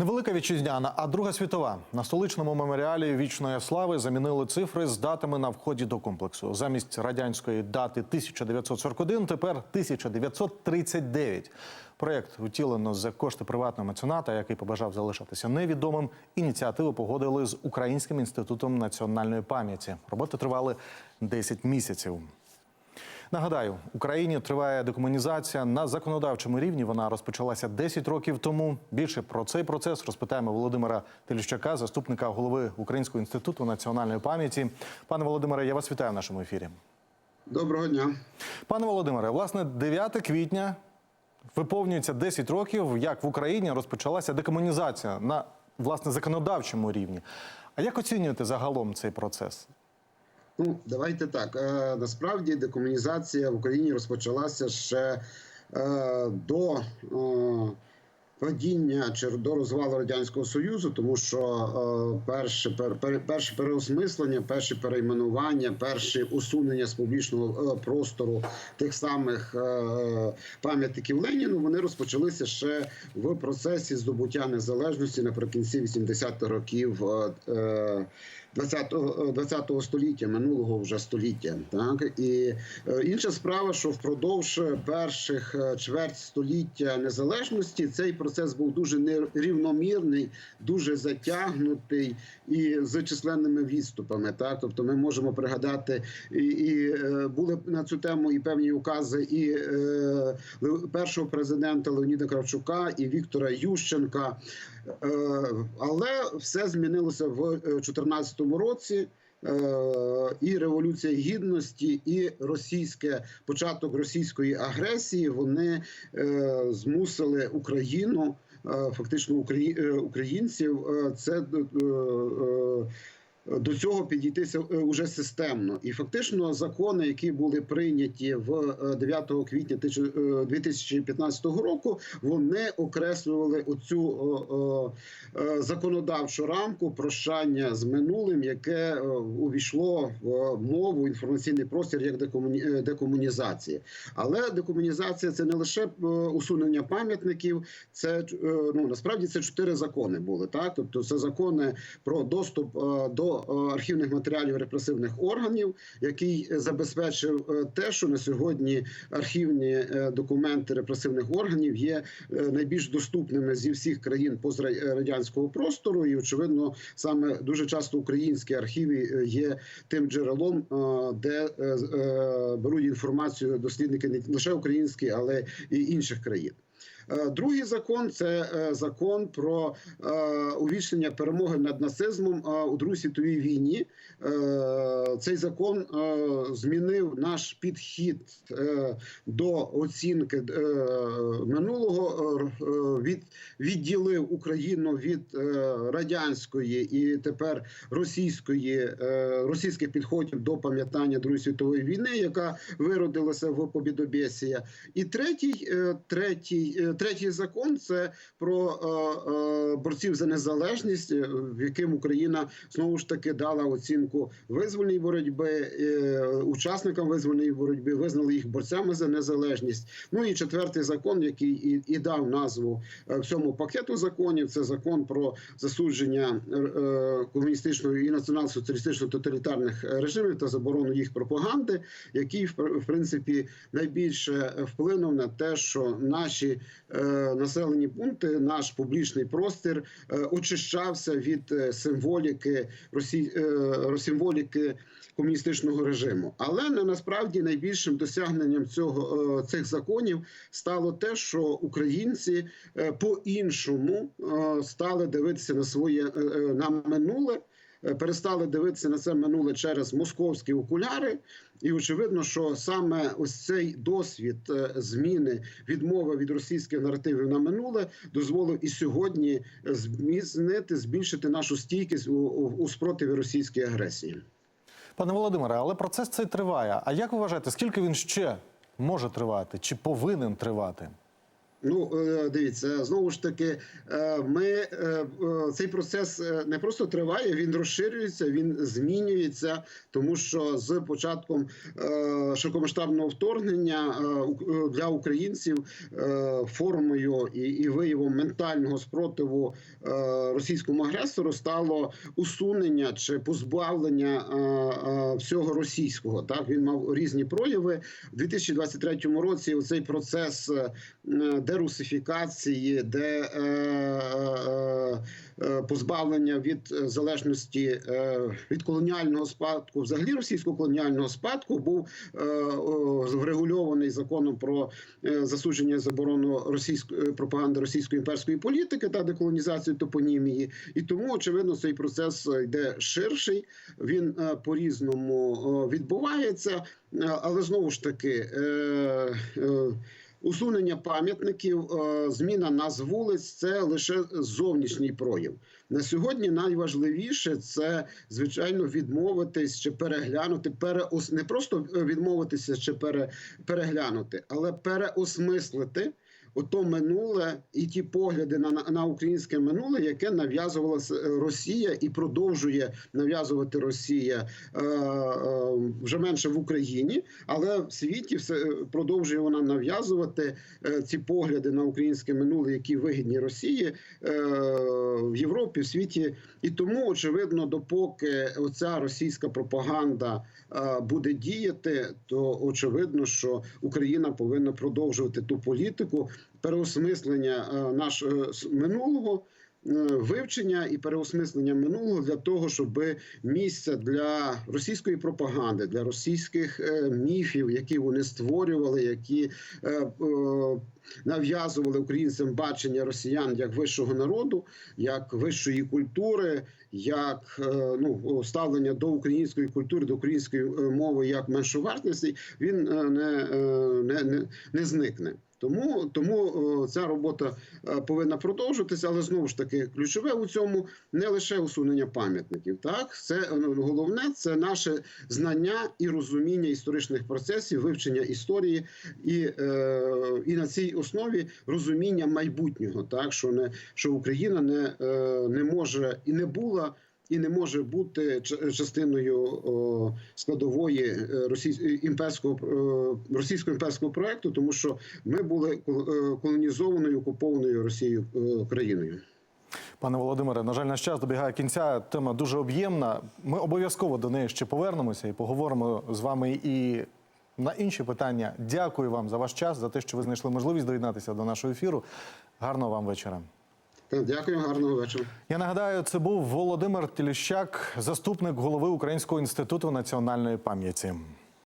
Невелика вітчизняна, а Друга світова на столичному меморіалі вічної слави замінили цифри з датами на вході до комплексу. Замість радянської дати 1941 тепер 1939. Проєкт втілено за кошти приватного мецената, який побажав залишатися невідомим. Ініціативу погодили з Українським інститутом національної пам'яті. Роботи тривали 10 місяців. Нагадаю, в Україні триває декомунізація на законодавчому рівні. Вона розпочалася 10 років тому. Більше про цей процес розпитаємо Володимира Теліщака, заступника голови Українського інституту національної пам'яті. Пане Володимире, я вас вітаю в нашому ефірі. Доброго дня. Пане Володимире, власне, 9 квітня виповнюється 10 років, як в Україні розпочалася декомунізація на власне законодавчому рівні. А як оцінюєте загалом цей процес? Ну, давайте так. Е, насправді декомунізація в Україні розпочалася ще е, до е, падіння чи до розвалу радянського союзу, тому що перше пер, пер, перше переосмислення, перші перейменування, перші усунення з публічного простору тих самих пам'ятників Леніну вони розпочалися ще в процесі здобуття незалежності наприкінці 80-х років. Е, е, 20-го 20-го століття, минулого вже століття, так і е, інша справа, що впродовж перших е, чверть століття незалежності цей процес був дуже нерівномірний, дуже затягнутий і з численними відступами. Так, тобто, ми можемо пригадати, і, і е, були на цю тему і певні укази і е, першого президента Леоніда Кравчука і Віктора Ющенка. Е, Але все змінилося в 2014 році. Е, І революція гідності, і російське початок російської агресії вони е, змусили Україну, е, фактично українців, це до цього підійтися е, уже системно. І фактично закони, які були прийняті в е, 9 квітня тисячу- е, 2015 року, вони окреслювали оцю е, законодавчу рамку прощання з минулим, яке е, увійшло в мову інформаційний простір як декомуні... е, декомунізація. Але декомунізація це не лише е, усунення пам'ятників, це е, ну насправді це чотири закони були. Так, тобто це закони про доступ е, до е, архівних матеріалів репресивних органів, який забезпечив е, те, що на сьогодні архівні е, документи репресивних органів є е, найбільш доступними зі всіх країн пострадянського простору, і очевидно, саме дуже часто українські архіви е, є тим джерелом, е, де е, е, беруть інформацію дослідники не лише українські, але і інших країн. Е, Другий закон це е, закон про е, увічнення перемоги над нацизмом у Другій світовій війні. Цей закон змінив наш підхід до оцінки минулого, від, відділив Україну від радянської і тепер російської російських підходів до пам'ятання Другої світової війни, яка виродилася в Побідобєсія. І третій, е, третій, е, третій закон це про е, е, борців за незалежність, в яким Україна знову ж таки дала оцінку визвольної боротьби, учасникам визвольної боротьби, визнали їх борцями за незалежність. Ну і четвертий закон, який і, і дав назву всьому пакету законів, це закон про засудження комуністичного і націонал-соціалістично тоталітарних режимів та заборону їх пропаганди, який в принципі найбільше вплинув на те, що наші е, населені пункти, наш публічний простір е, очищався від е, символіки Росі... е, символіки комуністичного режиму. Але на насправді найбільшим досягненням цього цих законів стало те, що українці по-іншому стали дивитися на своє на минуле. Е, Перестали дивитися на це минуле через московські окуляри, і очевидно, що саме ось цей досвід е, зміни відмови від російських наративів на минуле дозволив і сьогодні зміцнити, збільшити нашу стійкість у, у, спротиві російської агресії. Пане Володимире, але процес цей триває. А як ви вважаєте, скільки він ще може тривати чи повинен тривати? Ну, е, дивіться, знову ж таки, е, ми е, цей процес не просто триває, він розширюється, він змінюється, тому що з початком широкомасштабного вторгнення для українців формою і, виявом ментального спротиву російському агресору стало усунення чи позбавлення всього російського. Так він мав різні прояви у 2023 році. Цей процес дерусифікації, де е, е, е, позбавлення від залежності від колоніального спадку, взагалі російського колоніального спадку, був врегульований законом про засудження заборону російської пропаганди російської імперської політики та деколонізацію топонімії. І тому очевидно цей процес йде ширший. Він по різному відбувається, але знову ж таки. Усунення пам'ятників, е, зміна назв вулиць це лише зовнішній прояв. На сьогодні найважливіше це звичайно відмовитись чи переглянути, переос... не просто відмовитися чи пере... переглянути, але переосмислити ото минуле і ті погляди на, на, українське минуле, яке нав'язувала Росія і продовжує нав'язувати Росія е, е, вже менше в Україні, але в світі все е, продовжує вона нав'язувати е, ці погляди на українське минуле, які вигідні Росії е, в Європі, в світі. І тому, очевидно, допоки оця російська пропаганда е, буде діяти, то очевидно, що Україна повинна продовжувати ту політику переосмислення е, нашого с- минулого. е, Вивчення і переосмислення минулого для того, щоб місця для російської пропаганди, для російських е, міфів, які вони створювали, які е, е, нав'язували українцям бачення росіян як вищого народу, як вищої культури, як е, ну ставлення до української культури, до української е, мови як меншовартості, він е, не, не, не, не зникне. Тому тому ця робота повинна продовжуватися, але знову ж таки ключове у цьому не лише усунення пам'ятників. Так, це головне це наше знання і розуміння історичних процесів, вивчення історії, і, і на цій основі розуміння майбутнього, так що не що Україна не, не може і не була. І не може бути частиною складової е, російського е, російського імперського проекту, тому що ми були е, колонізованою окупованою Росією країною. Пане Володимире, на жаль, наш час добігає кінця. Тема дуже об'ємна. Ми обов'язково до неї ще повернемося і поговоримо з вами і на інші питання. Дякую вам за ваш час, за те, що ви знайшли можливість доєднатися до нашого ефіру. Гарного вам вечора. Дякую, гарного вечора. Я нагадаю, це був Володимир Тіліщак, заступник голови Українського інституту національної пам'яті.